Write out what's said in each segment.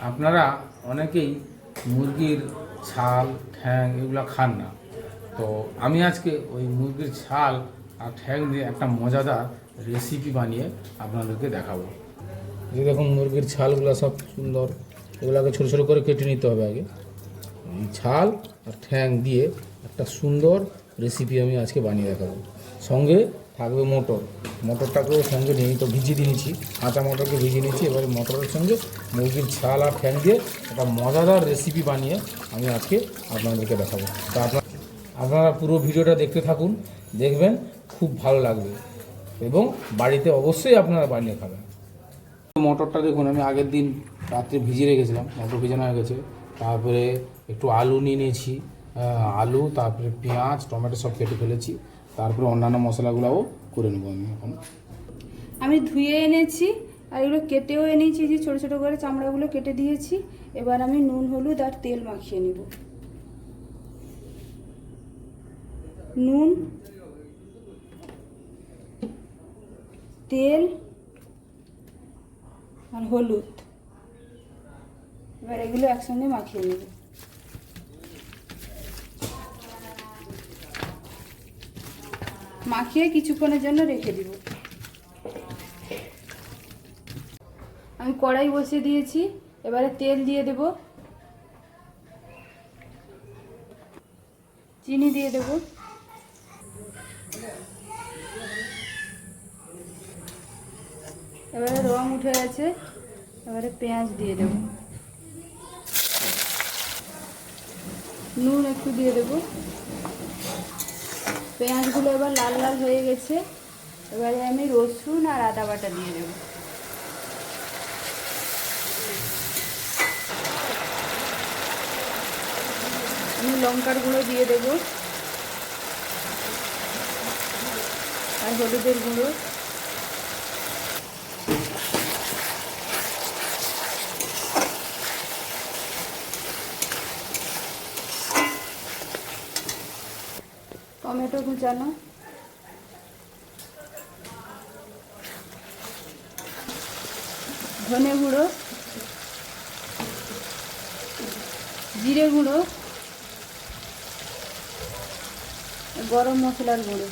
আপনারা অনেকেই মুরগির ছাল, ঠ্যাং এগুলো খান না। তো আমি আজকে ওই মুরগির ছাল আর ঠ্যাং দিয়ে একটা মজাদার রেসিপি বানিয়ে আপনাদেরকে দেখাবো। যে দেখুন মুরগির ছালগুলো সব সুন্দর, এগুলোকে ছোটো ছোটো করে কেটে নিতে হবে আগে। ছাল আর ঠ্যাং দিয়ে একটা সুন্দর রেসিপি আমি আজকে বানিয়ে দেখাবো। সঙ্গে থাকবে মোটর। মোটরটাকেও সঙ্গে নিয়ে তো ভিজিয়ে দিয়েছি কাঁচা মটরকে ভিজিয়ে নিয়েছি এবারে মটরের সঙ্গে মুরগির ছাল আর ঠ্যাং দিয়ে একটা মজাদার রেসিপি বানিয়ে আমি আজকে আপনাদেরকে দেখাবো। তা আপনার আপনারা পুরো ভিডিওটা দেখতে থাকুন, দেখবেন খুব ভালো লাগবে এবং বাড়িতে অবশ্যই আপনারা বানিয়ে খাবেন। মটরটা দেখুন, আমি আগের দিন রাত্রে ভিজিয়ে রেখেছিলাম, মটর ভিজানো হয়ে গেছে। তারপরে একটু আলু নিয়ে নিয়েছি আলু, তারপরে পেঁয়াজ, টমেটো সব কেটে ফেলেছি। তারপরে অন্যান্য মশলাগুলোও করে নেব আমি এখন। আমি ধুয়ে এনেছি আর এগুলো কেটেও এনেছি যে ছোটো ছোটো করে চামড়াগুলো কেটে দিয়েছি। এবার আমি নুন, হলুদ আর তেল মাখিয়ে নেব। নুন, তেল আর হলুদ। এবার এগুলো একসঙ্গে মাখিয়ে নেব। মাখিয়ে কিছুক্ষণের জন্য রেখে দিব। আমি কড়াই বসিয়ে দিয়েছি, এবারে তেল দিয়ে দেব। চিনি দিয়ে দেব। এবারে রং উঠে গেছে, এবারে পেঁয়াজ দিয়ে দেব। নুন একটু দিয়ে দেব। পেঁয়াজগুলো এবার লাল লাল হয়ে গেছে। এবারে আমি রসুন আর আদা বাটা দিয়ে দেবো। আমি লঙ্কার গুঁড়ো দিয়ে দেবো। আর হলুদের গুঁড়ো। টমেটো কুচানো। ধনে গুঁড়ো। জিরে গুঁড়ো। গরম মশলার গুঁড়ো।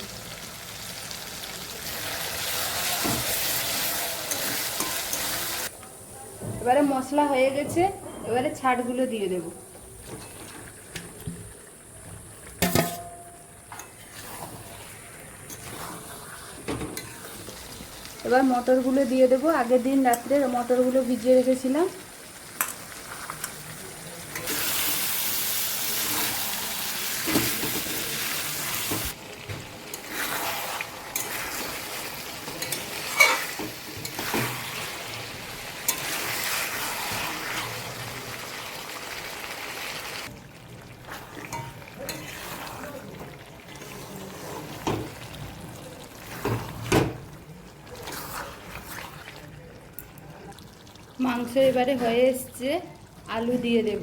এবারে মশলা হয়ে গেছে, এবারে ছাড়গুলো দিয়ে দেব। এবার মটরগুলো দিয়ে দেবো। আগের দিন রাত্রে মটরগুলো ভিজিয়ে রেখেছিলাম। মাংস এবারে হয়ে এসছে আলু দিয়ে দেব।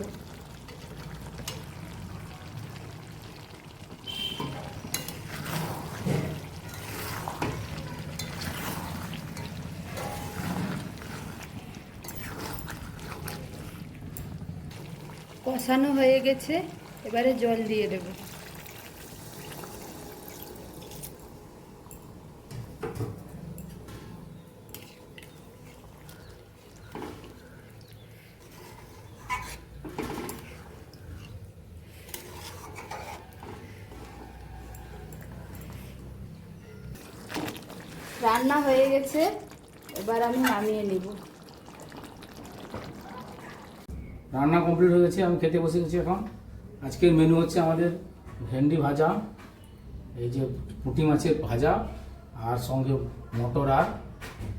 কষানো হয়ে গেছে এবারে জল দিয়ে দেব। রান্না হয়ে গেছে, এবার আমি নামিয়ে নেব। রান্না কমপ্লিট হয়ে গেছে, আমি খেতে বসে গেছি এখন। আজকের মেনু হচ্ছে আমাদের ভেন্ডি ভাজা, এই যে পুঁটি মাছের ভাজা, আর সঙ্গে মটর আর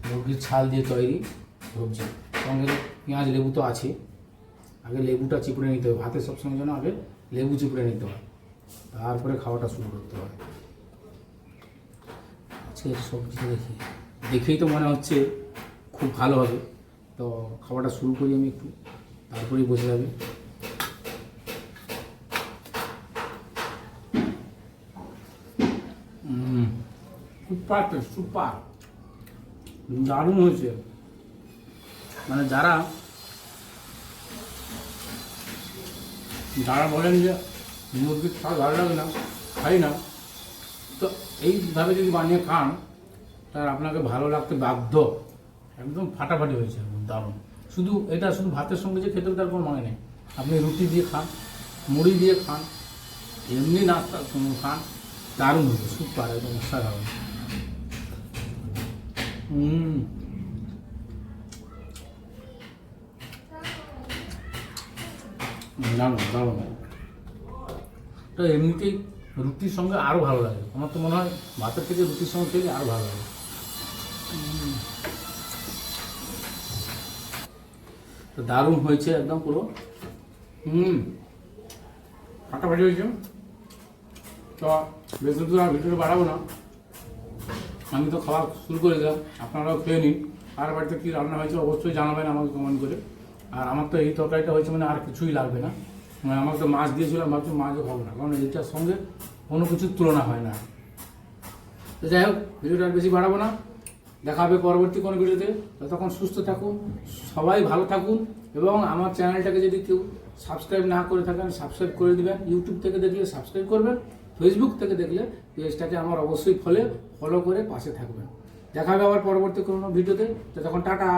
মুরগির ছাল দিয়ে তৈরি সবজি। সঙ্গে পেঁয়াজ, লেবু তো আছে। আগে লেবুটা চিপড়ে নিতে হবে ভাতের সবসময় যেন আগে লেবু চিপড়ে নিতে হয়। তারপরে খাওয়াটা শুরু করতে হয়। আজকের সবজিটা দেখি। দেখেই তো মনে হচ্ছে খুব ভালো হবে। তো খাওয়াটা শুরু করি আমি একটু, তারপরেই বসে যাবে। সুপার দারুণ হয়েছে। মানে যারা যারা বলেন যে মুরগির ছাল ভালো লাগে না, খাই না তো এইভাবে যদি বানিয়ে খান তার আপনাকে ভালো লাগতে বাধ্য। একদম ফাটাফাটি হয়েছে দারুণ। শুধু এটা, শুধু ভাতের সঙ্গে যে খেতে তার কোনো মানে নেই। আপনি রুটি দিয়ে খান, মুড়ি দিয়ে খান, এমনি নাস্তা খান, দারুণ হবে সুপার, একদম অসাধারণ। হুম। দারুণ দারুণ। তো এমনিতেই রুটির সঙ্গে আরও ভালো লাগে। আমার তো মনে হয় ভাতের থেকে রুটির সঙ্গে খেলে আরও ভালো লাগে। তো দারুণ হয়েছে একদম পুরো। হুম। ফাটাফাটি হয়েছে। তো বেশি দূর আর ভিডিওটা বাড়াবো না। আমি তো খাওয়া শুরু করে দিলাম। আপনারাও খেয়ে নিন। আর বাড়িতে কী রান্না হয়েছে অবশ্যই জানাবেন আমাকে কমেন্ট করে। আর আমার তো এই তরকারিটা হয়েছে মানে আর কিছুই লাগবে না। মানে আমার তো মাছ দিয়েছিলাম ভাবছি মাছও খাব না, কারণ এইটার সঙ্গে কোনো কিছুর তুলনা হয় না। তো যাই হোক, ভিডিওটা আর বেশি বাড়াবো না। দেখা হবে পরবর্তী কোনো ভিডিওতে। ততক্ষণ সুস্থ থাকুন, সবাই ভালো থাকুন এবং আমার চ্যানেলটাকে যদি কেউ সাবস্ক্রাইব না করে থাকেন, সাবস্ক্রাইব করে দেবেন। ইউটিউব থেকে দেখলে সাবস্ক্রাইব করবেন ফেসবুক থেকে দেখলে পেজটাকে আমার অবশ্যই ফলে ফলো করে পাশে থাকবেন। দেখা হবে আবার পরবর্তী কোনো ভিডিওতে। ততক্ষণ টাটা।